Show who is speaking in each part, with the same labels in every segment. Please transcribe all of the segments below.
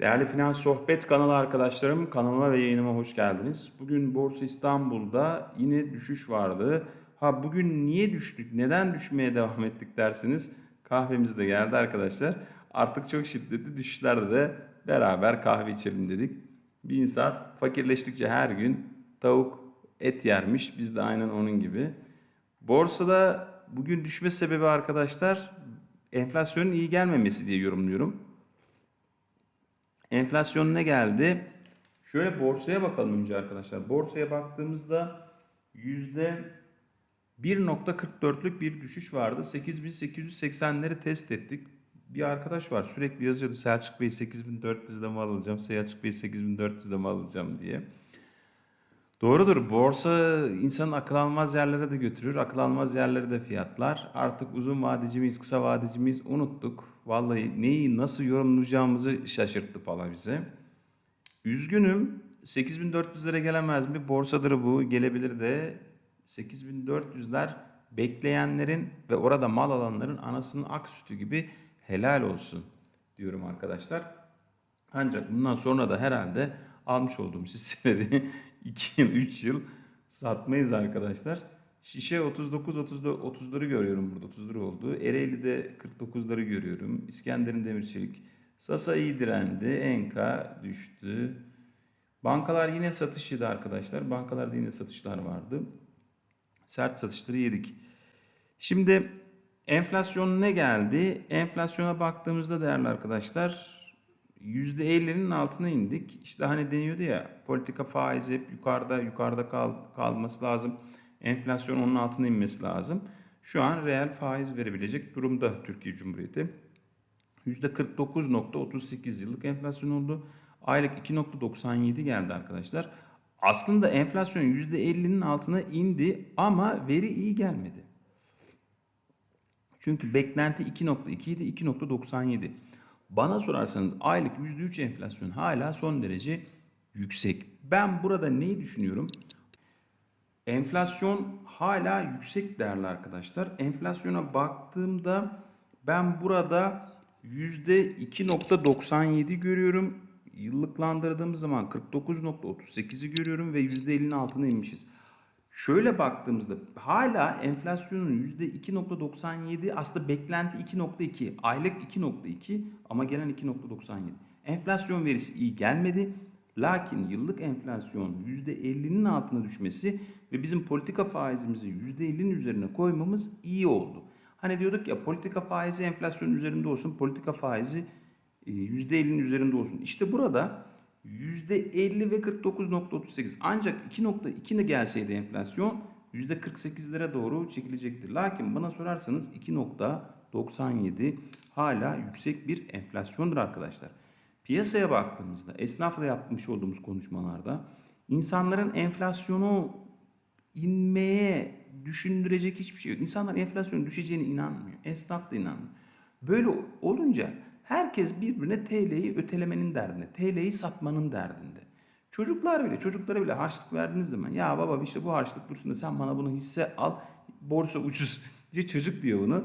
Speaker 1: Değerli Finans Sohbet kanalı arkadaşlarım, kanalıma ve yayınıma hoş geldiniz. Bugün Borsa İstanbul'da yine düşüş vardı. Ha bugün niye düştük, neden düşmeye devam ettik derseniz kahvemiz de geldi arkadaşlar. Artık çok şiddetli düşüşlerde de beraber kahve içelim dedik. Bir insan fakirleştikçe her gün tavuk, et yermiş. Biz de aynen onun gibi. Borsada bugün düşme sebebi arkadaşlar enflasyonun iyi gelmemesi diye yorumluyorum. Enflasyon ne geldi? Şöyle borsaya bakalım önce arkadaşlar. Borsaya baktığımızda yüzde 1.44'lük bir düşüş vardı. 8880'leri test ettik. Bir arkadaş var sürekli yazıyordu Selçuk Bey 8400'de mi alacağım, Selçuk Bey 8400'de mi alacağım diye. Doğrudur. Borsa insanın akıl almaz yerlere de götürür. Akıl almaz yerlere de fiyatlar. Artık uzun vadeci miyiz, kısa vadeci miyiz unuttuk. Vallahi neyi nasıl yorumlayacağımızı şaşırttı falan bize. Üzgünüm. 8400'lere gelemez mi? Borsadır bu. Gelebilir de 8400'ler bekleyenlerin ve orada mal alanların anasının ak sütü gibi helal olsun diyorum arkadaşlar. Ancak bundan sonra da herhalde almış olduğum hisseleri 2 yıl 3 yıl satmayız arkadaşlar. Şişe 39 30 30'ları görüyorum burada 30 lira oldu. Ereğli'de 49'ları görüyorum. İskender'in demir çelik. Sasa iyi direndi. Enka düştü. Bankalar yine satışıydı arkadaşlar. Bankalarda yine satışlar vardı. Sert satışları yedik. Şimdi enflasyon ne geldi? Enflasyona baktığımızda değerli arkadaşlar %50'nin altına indik. İşte hani deniyordu ya politika faizi hep yukarıda yukarıda kal, kalması lazım. Enflasyon onun altına inmesi lazım. Şu an reel faiz verebilecek durumda Türkiye Cumhuriyeti. %49.38 yıllık enflasyon oldu. Aylık 2.97 geldi arkadaşlar. Aslında enflasyon %50'nin altına indi ama veri iyi gelmedi. Çünkü beklenti 2.2 idi 2.97. Bana sorarsanız aylık %3 enflasyon hala son derece yüksek. Ben burada neyi düşünüyorum? Enflasyon hala yüksek değerli arkadaşlar. Enflasyona baktığımda ben burada %2.97 görüyorum. Yıllıklandırdığım zaman 49.38'i görüyorum ve %50'nin altına inmişiz. Şöyle baktığımızda hala enflasyonun %2.97 aslında beklenti 2.2 aylık 2.2 ama gelen 2.97. Enflasyon verisi iyi gelmedi. Lakin yıllık enflasyon %50'nin altına düşmesi ve bizim politika faizimizi %50'nin üzerine koymamız iyi oldu. Hani diyorduk ya politika faizi enflasyonun üzerinde olsun, politika faizi %50'nin üzerinde olsun. İşte burada %50 ve 49.38 ancak 2.2'ne gelseydi enflasyon %48'lere doğru çekilecektir. Lakin bana sorarsanız 2.97 hala yüksek bir enflasyondur arkadaşlar. Piyasaya baktığımızda esnafla yapmış olduğumuz konuşmalarda insanların enflasyonu inmeye düşündürecek hiçbir şey yok. İnsanlar enflasyonun düşeceğine inanmıyor. Esnaf da inanmıyor. Böyle olunca herkes birbirine TL'yi ötelemenin derdinde, TL'yi satmanın derdinde. Çocuklar bile, çocuklara bile harçlık verdiğiniz zaman ya baba işte bu harçlık dursun da sen bana bunu hisse al, borsa ucuz diye çocuk diyor bunu.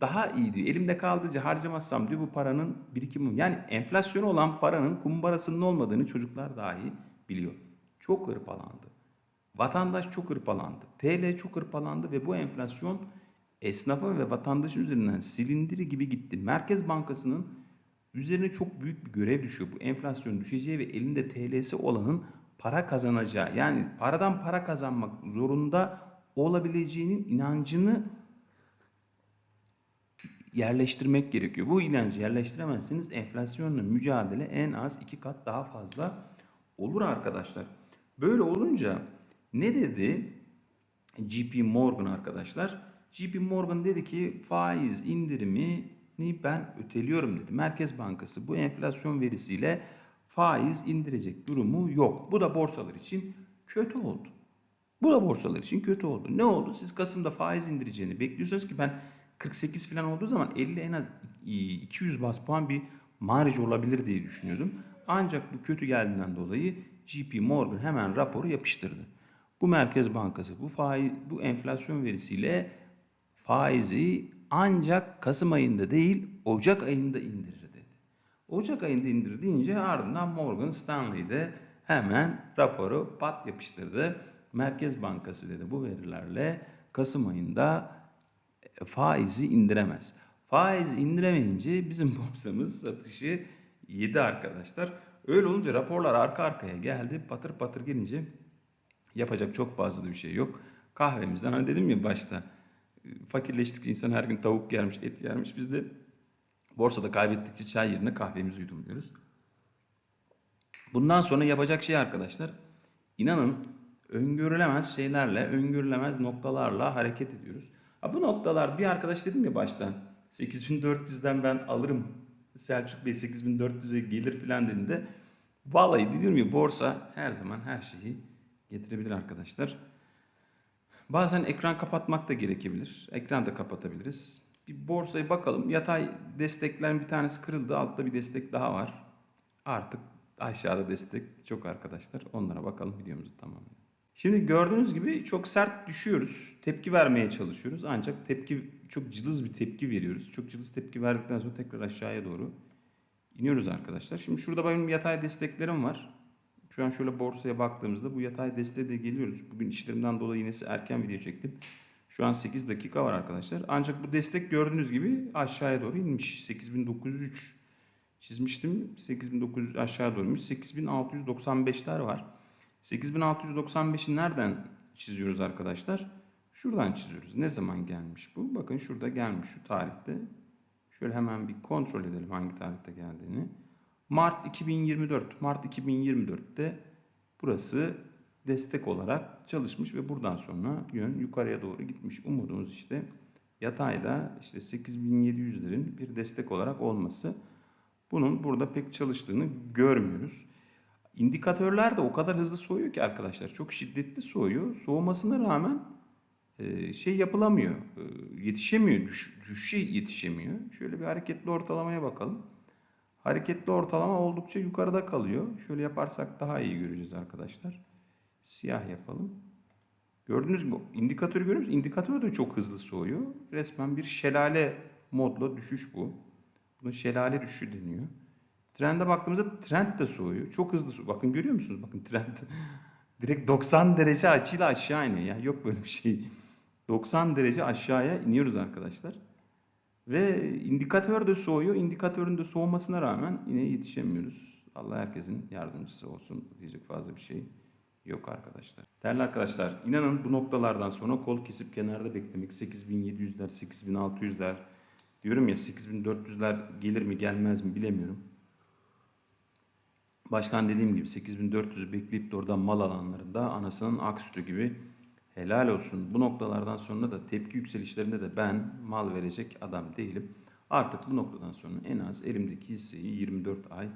Speaker 1: Daha iyi diyor. Elimde kaldıkça harcamazsam diyor bu paranın birikimi. Yani enflasyonu olan paranın kumbarasının olmadığını çocuklar dahi biliyor. Çok hırpalandı. Vatandaş çok hırpalandı. TL çok hırpalandı ve bu enflasyon esnafın ve vatandaşın üzerinden silindiri gibi gitti. Merkez Bankası'nın üzerine çok büyük bir görev düşüyor. Bu enflasyon düşeceği ve elinde TL'si olanın para kazanacağı yani paradan para kazanmak zorunda olabileceğinin inancını yerleştirmek gerekiyor. Bu inancı yerleştiremezseniz enflasyonla mücadele en az iki kat daha fazla olur arkadaşlar. Böyle olunca ne dedi JP Morgan arkadaşlar? JP Morgan dedi ki faiz indirimini ben öteliyorum dedi. Merkez Bankası bu enflasyon verisiyle faiz indirecek durumu yok. Bu da borsalar için kötü oldu. Bu da borsalar için kötü oldu. Ne oldu? Siz Kasım'da faiz indireceğini bekliyorsanız ki ben 48 falan olduğu zaman 50 en az 200 bas puan bir marj olabilir diye düşünüyordum. Ancak bu kötü geldiğinden dolayı JP Morgan hemen raporu yapıştırdı. Bu Merkez Bankası bu faiz bu enflasyon verisiyle faizi ancak Kasım ayında değil Ocak ayında indirir dedi. Ocak ayında indir deyince ardından Morgan Stanley de hemen raporu pat yapıştırdı. Merkez Bankası dedi bu verilerle Kasım ayında e, faizi indiremez. Faiz indiremeyince bizim borsamız satışı yedi arkadaşlar. Öyle olunca raporlar arka arkaya geldi. Patır patır gelince yapacak çok fazla da bir şey yok. Kahvemizden hani dedim ya başta fakirleştikçe insan her gün tavuk yermiş, et yermiş. Biz de borsada kaybettikçe çay yerine kahvemizi yudumluyoruz. Bundan sonra yapacak şey arkadaşlar inanın öngörülemez şeylerle, öngörülemez noktalarla hareket ediyoruz. Ha, bu noktalar bir arkadaş dedim ya baştan 8400'den ben alırım Selçuk Bey 8400'e gelir filan dediğinde vallahi diyorum ya borsa her zaman her şeyi getirebilir arkadaşlar. Bazen ekran kapatmak da gerekebilir. Ekran da kapatabiliriz. Bir borsaya bakalım. Yatay desteklerin bir tanesi kırıldı. Altta bir destek daha var. Artık aşağıda destek çok arkadaşlar. Onlara bakalım videomuzu tamamlayalım. Şimdi gördüğünüz gibi çok sert düşüyoruz. Tepki vermeye çalışıyoruz. Ancak tepki çok cılız bir tepki veriyoruz. Çok cılız tepki verdikten sonra tekrar aşağıya doğru iniyoruz arkadaşlar. Şimdi şurada benim yatay desteklerim var. Şu an şöyle borsaya baktığımızda bu yatay desteğe de geliyoruz. Bugün işlerimden dolayı yine erken video çektim. Şu an 8 dakika var arkadaşlar. Ancak bu destek gördüğünüz gibi aşağıya doğru inmiş. 8903 çizmiştim. 8900 aşağı doğru inmiş. 8695'ler var. 8695'i nereden çiziyoruz arkadaşlar? Şuradan çiziyoruz. Ne zaman gelmiş bu? Bakın şurada gelmiş şu tarihte. Şöyle hemen bir kontrol edelim hangi tarihte geldiğini. Mart 2024. Mart 2024'te burası destek olarak çalışmış ve buradan sonra yön yukarıya doğru gitmiş. Umudumuz işte yatayda işte 8700'lerin bir destek olarak olması. Bunun burada pek çalıştığını görmüyoruz. İndikatörler de o kadar hızlı soğuyor ki arkadaşlar. Çok şiddetli soğuyor. Soğumasına rağmen e, şey yapılamıyor. E, Yetişemiyor. Düş, düşüşe yetişemiyor. Şöyle bir hareketli ortalamaya bakalım. Hareketli ortalama oldukça yukarıda kalıyor. Şöyle yaparsak daha iyi göreceğiz arkadaşlar. Siyah yapalım. Gördüğünüz gibi indikatörü görüyor musunuz? İndikatör de çok hızlı soğuyor. Resmen bir şelale modla düşüş bu. Buna şelale düşüşü deniyor. Trende baktığımızda trend de soğuyor. Çok hızlı soğuyor. Bakın görüyor musunuz? Bakın trend. Direkt 90 derece açıyla aşağı iniyor. Ya yok böyle bir şey. 90 derece aşağıya iniyoruz arkadaşlar. Ve indikatör de soğuyor. İndikatörün de soğumasına rağmen yine yetişemiyoruz. Allah herkesin yardımcısı olsun. Diyecek fazla bir şey yok arkadaşlar. Değerli arkadaşlar inanın bu noktalardan sonra kol kesip kenarda beklemek 8700'ler 8600'ler diyorum ya 8400'ler gelir mi gelmez mi bilemiyorum. Baştan dediğim gibi 8400'ü bekleyip de oradan mal alanlarında anasının ak sütü gibi helal olsun. Bu noktalardan sonra da tepki yükselişlerinde de ben mal verecek adam değilim. Artık bu noktadan sonra en az elimdeki hisseyi 24 ay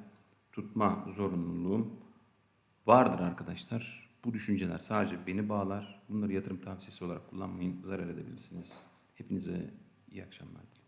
Speaker 1: tutma zorunluluğum vardır arkadaşlar. Bu düşünceler sadece beni bağlar. Bunları yatırım tavsiyesi olarak kullanmayın. Zarar edebilirsiniz. Hepinize iyi akşamlar dilerim.